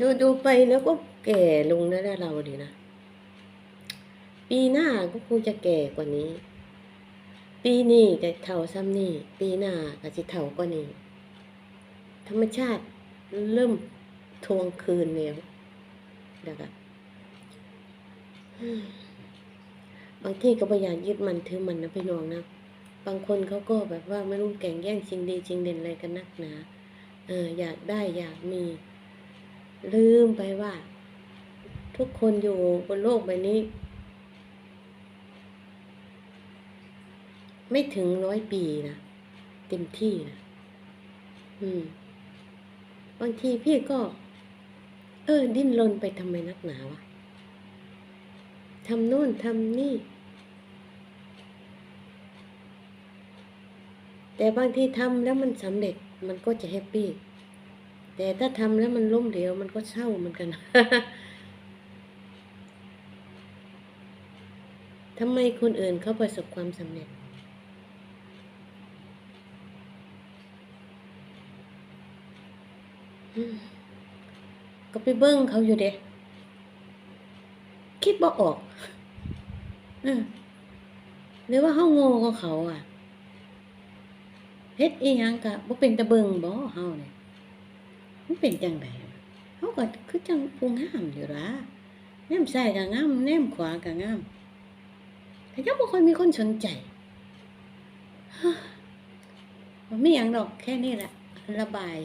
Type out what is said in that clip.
ดูดูไปแล้วก็แก่ลงนะเราดีนะ ปีหน้าก็คงจะแก่กว่านี้ ปีนี้ก็เท่าซ้ำนี่ปีหน้าก็จะเท่ากว่านี้ ธรรมชาติเริ่มทวงคืนแล้วนะคะบางที่ก็พยายามยึดมันถือมันนะพี่น้องนะ บางคนเขาก็แบบว่าไม่รู้แก่งแย่งชิงดีชิงเด่นอะไรกันนักหนา เอออยากได้อยากมี ลืมไปว่า ทุกคนอยู่บนโลกใบนี้ ไม่ถึงร้อยปีนะ เต็มที่นะ อืม บางทีพี่ก็ เออ ดิ้นรนไปทำไมนักหนาวะทำโน่นทำนี่ แต่บางทีทำแล้วมันสำเร็จมันก็จะแฮปปี้ แต่ถ้าทำแล้วมันล้มเหลวมันก็เศร้าเหมือนกันทำไมคนอื่นเขาประสบความสำเร็จ ก็ไปเบิ้งเขาอยู่เด้คิดบ่ออกออหรือว่าเฮาโง่กว่าเขาอะเฮ็ดอีหยังก็บ่เป็นตะเบิงบ่เฮาเนี่ย มันเป็นจังไดเขาก็คือจังผู้งามอยู่ละแนมซ้ายก็งามแนมขวาก็งาม แต่ยังบ่ค่อยมีคนสนใจไม่อย่างดอกแค่นี้แหละระบาย